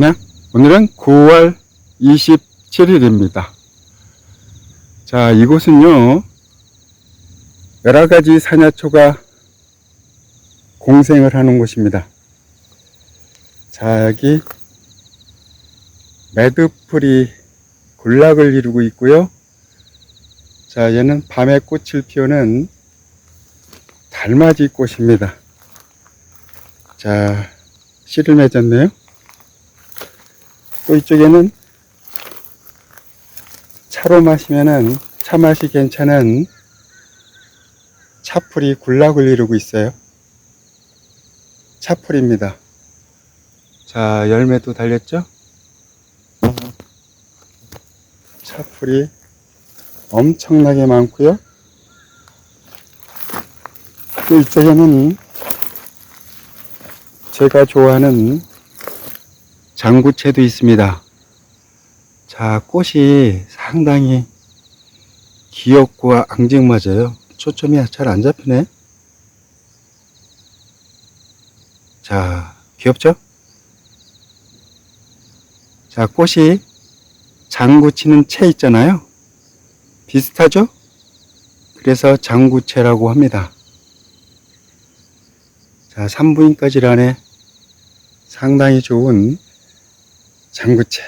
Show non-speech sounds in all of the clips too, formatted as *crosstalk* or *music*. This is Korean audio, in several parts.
네, 오늘은 9월 27일입니다. 자, 이곳은요, 여러 가지 사냐초가 공생을 하는 곳입니다. 자, 여기 매드풀이 군락을 이루고 있고요. 자, 얘는 밤에 꽃을 피우는 달맞이 꽃입니다. 자, 씨를 맺었네요. 또 이쪽에는 차로 마시면은 차 맛이 괜찮은 차풀이 군락을 이루고 있어요. 차풀입니다. 자, 열매도 달렸죠? 차풀이 엄청나게 많고요. 또 이쪽에는 제가 좋아하는 장구채도 있습니다. 자, 꽃이 상당히 귀엽고 앙증맞아요. 초점이 잘 안 잡히네. 자, 귀엽죠? 자, 꽃이 장구 치는 채 있잖아요. 비슷하죠? 그래서 장구채라고 합니다. 자, 산부인과 질환에 상당히 좋은 장구채.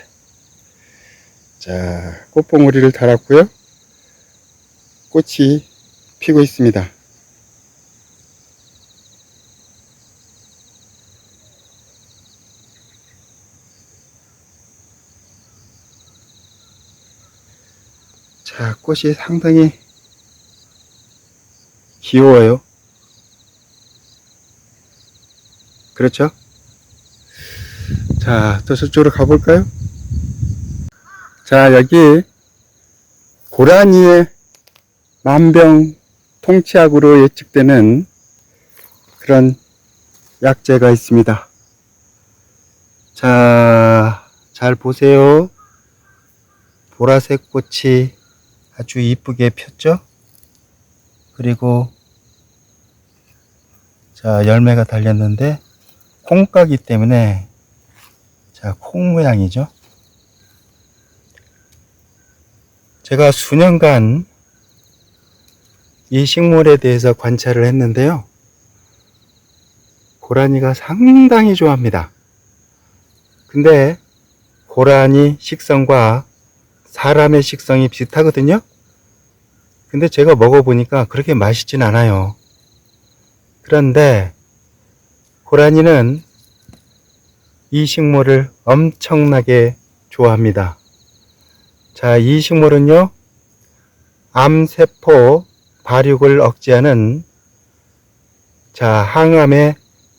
자, 꽃봉오리를 달았고요. 꽃이 피고 있습니다. 자, 꽃이 상당히 귀여워요. 그렇죠? 자, 또 저쪽으로 가볼까요? 자, 여기 고라니의 만병 통치약으로 예측되는 그런 약재가 있습니다. 자, 잘 보세요. 보라색 꽃이 아주 이쁘게 폈죠? 그리고 자, 열매가 달렸는데 콩가기 때문에 자, 콩 모양이죠. 제가 수년간 이 식물에 대해서 관찰을 했는데요. 고라니가 상당히 좋아합니다. 근데 고라니 식성과 사람의 식성이 비슷하거든요. 근데 제가 먹어보니까 그렇게 맛있진 않아요. 그런데 고라니는 이 식물을 엄청나게 좋아합니다. 자, 이 식물은요, 암세포 발육을 억제하는 자, 항암의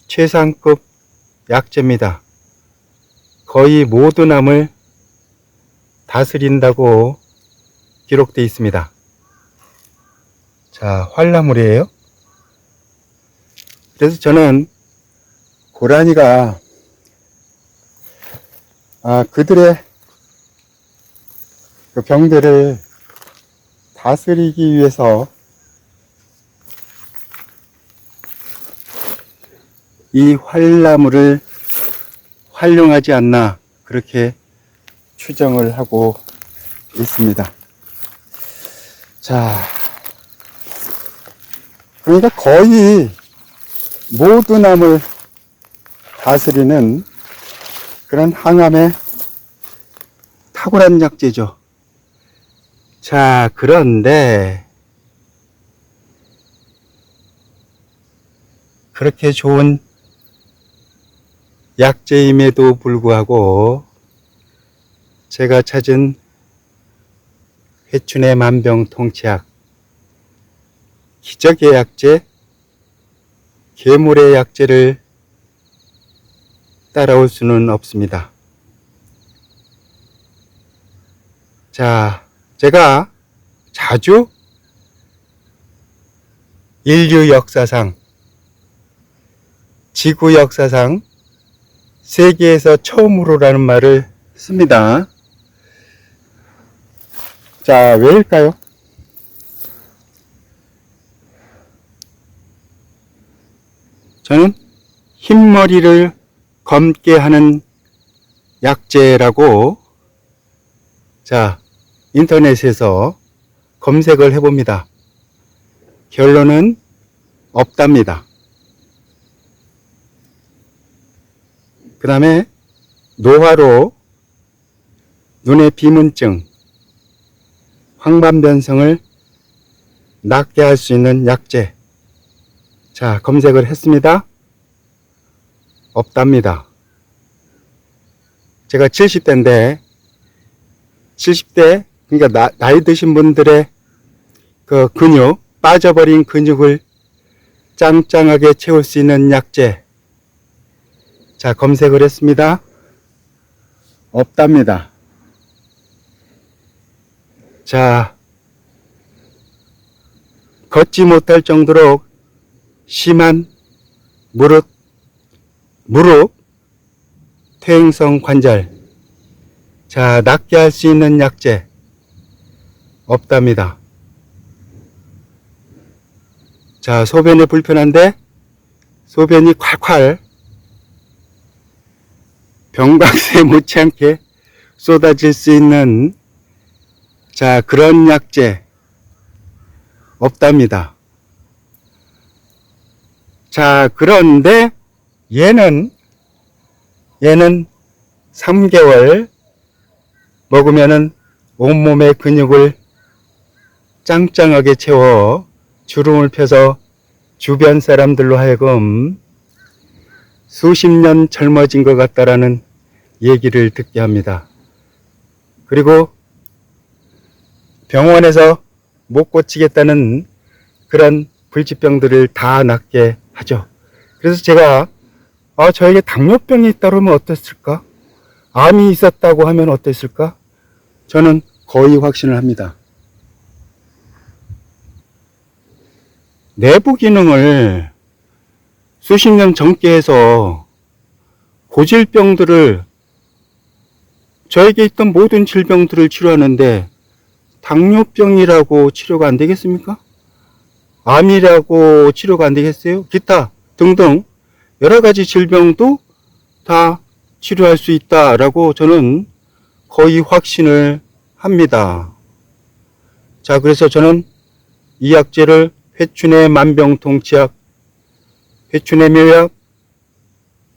최상급 약재입니다. 거의 모든 암을 다스린다고 기록되어 있습니다. 자, 활나물이에요. 그래서 저는 고라니가 아, 그들의 그 병들을 다스리기 위해서 이 활나물을 활용하지 않나 그렇게 추정을 하고 있습니다. 자, 그러니까 거의 모든 암을 다스리는 그런 항암의 탁월한 약재죠. 자, 그런데 그렇게 좋은 약재임에도 불구하고 제가 찾은 회춘의 만병통치약 기적의 약재 괴물의 약재를 따라올 수는 없습니다. 자, 제가 자주 인류 역사상, 지구 역사상, 세계에서 처음으로라는 말을 씁니다. 자, 왜일까요? 저는 흰머리를 검게 하는 약재라고 자, 인터넷에서 검색을 해봅니다. 결론은 없답니다. 그 다음에 노화로 눈의 비문증, 황반변성을 낫게 할 수 있는 약재. 자, 검색을 했습니다. 없답니다. 제가 70대인데, 70대, 그러니까 나, 나이 드신 분들의 그 근육, 빠져버린 근육을 짱짱하게 채울 수 있는 약재. 자, 검색을 했습니다. 없답니다. 자, 걷지 못할 정도로 심한 무릎, 무릎, 퇴행성 관절. 자, 낫게 할 수 있는 약재. 없답니다. 자, 소변이 불편한데, 소변이 콸콸, 병박세 *laughs* 못지않게 쏟아질 수 있는, 자, 그런 약재. 없답니다. 자, 그런데 얘는, 얘는 3개월 먹으면은 온몸의 근육을 짱짱하게 채워 주름을 펴서 주변 사람들로 하여금 수십 년 젊어진 것 같다라는 얘기를 듣게 합니다. 그리고 병원에서 못 고치겠다는 그런 불치병들을 다 낫게 하죠. 그래서 제가 아, 저에게 당뇨병이 있다면 어땠을까? 암이 있었다고 하면 어땠을까? 저는 거의 확신을 합니다. 내부 기능을 수십 년 전께 해서 고질병들을 저에게 있던 모든 질병들을 치료하는데 당뇨병이라고 치료가 안 되겠습니까? 암이라고 치료가 안 되겠어요? 기타 등등 여러 가지 질병도 다 치료할 수 있다라고 저는 거의 확신을 합니다. 자, 그래서 저는 이 약재를 회춘의 만병통치약, 회춘의 묘약,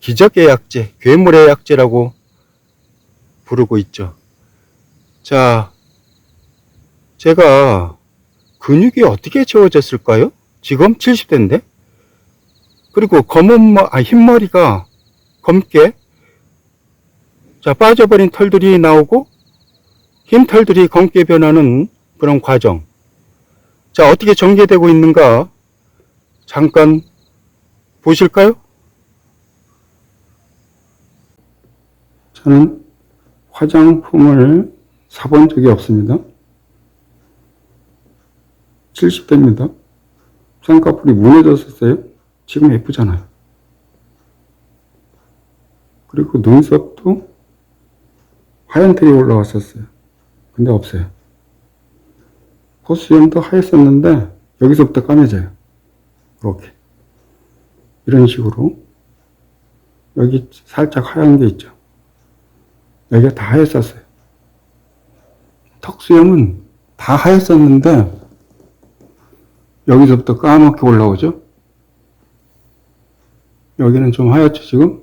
기적의 약재, 괴물의 약재라고 부르고 있죠. 자, 제가 근육이 어떻게 채워졌을까요? 지금 70대인데? 그리고 검은, 머, 아, 흰머리가 검게, 자, 빠져버린 털들이 나오고, 흰 털들이 검게 변하는 그런 과정. 자, 어떻게 전개되고 있는가? 잠깐 보실까요? 저는 화장품을 사본 적이 없습니다. 70대입니다. 쌍꺼풀이 무너졌었어요. 지금 예쁘잖아요. 그리고 눈썹도 하얀 털이 올라왔었어요. 근데 없어요. 코수염도 하였었는데 여기서부터 까매져요. 이렇게. 이런 식으로 여기 살짝 하얀 게 있죠. 여기가 다 하였었어요. 턱수염은 다 하였었는데 여기서부터 까맣게 올라오죠. 여기는 좀 하얗죠, 지금?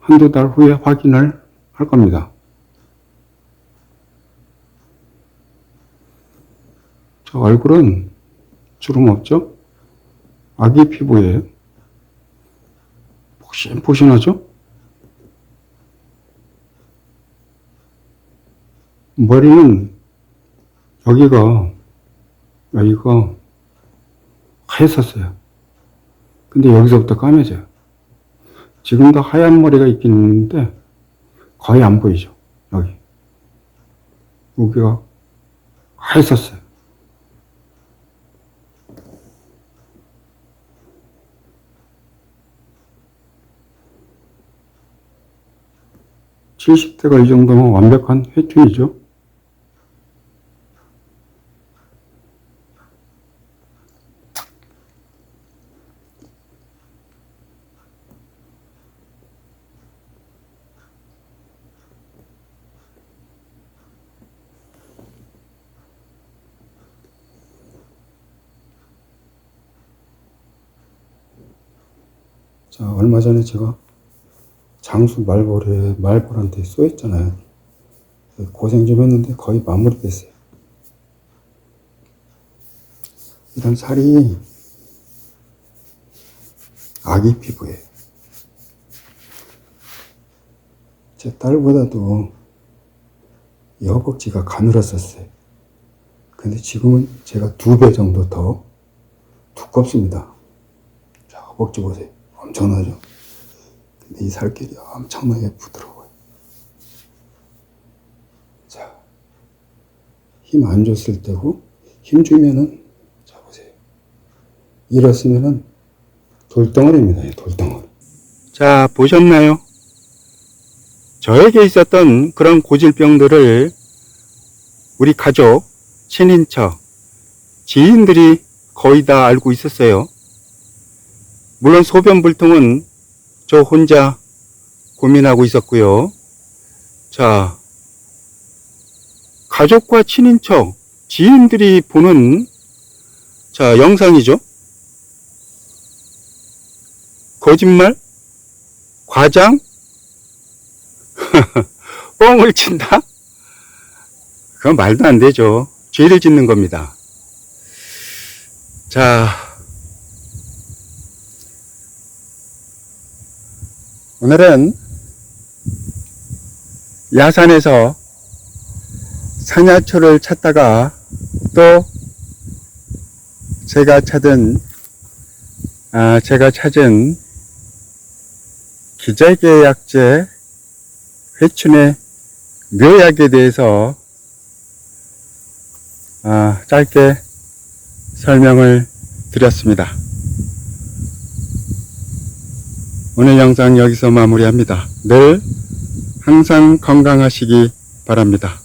한두 달 후에 확인을 할 겁니다. 저 얼굴은 주름 없죠? 아기 피부에 폭신폭신하죠? 머리는 여기가 여기가 하였었어요. 근데 여기서부터 까매져요. 지금도 하얀 머리가 있긴 있는데 거의 안 보이죠. 여기. 여기가 하였었어요. (70대가) 이 정도면 완벽한 회춘이죠. 자, 얼마 전에 제가 장수 말벌에 말벌한테 쏘였잖아요. 고생 좀 했는데 거의 마무리됐어요. 이런 살이 아기 피부예요. 제 딸보다도 이 허벅지가 가늘었었어요. 근데 지금은 제가 두 배 정도 더 두껍습니다. 자, 허벅지 보세요. 엄청나죠? 근데 이 살결이 엄청나게 부드러워요. 자, 힘 안 줬을 때고, 힘 주면은, 자, 보세요. 일었으면은 돌덩어리입니다. 이 돌덩어리. 자, 보셨나요? 저에게 있었던 그런 고질병들을 우리 가족, 친인척, 지인들이 거의 다 알고 있었어요. 물론 소변불통은 저 혼자 고민하고 있었고요. 자, 가족과 친인척, 지인들이 보는 자, 영상이죠. 거짓말? 과장? *laughs* 뻥을 친다? 그건 말도 안 되죠. 죄를 짓는 겁니다. 자, 오늘은 야산에서 사냐초를 찾다가 또 제가 찾은 아, 제가 찾은 기저계약제 회춘의 묘약에 대해서 아, 짧게 설명을 드렸습니다. 오늘 영상 여기서 마무리합니다. 늘 항상 건강하시기 바랍니다.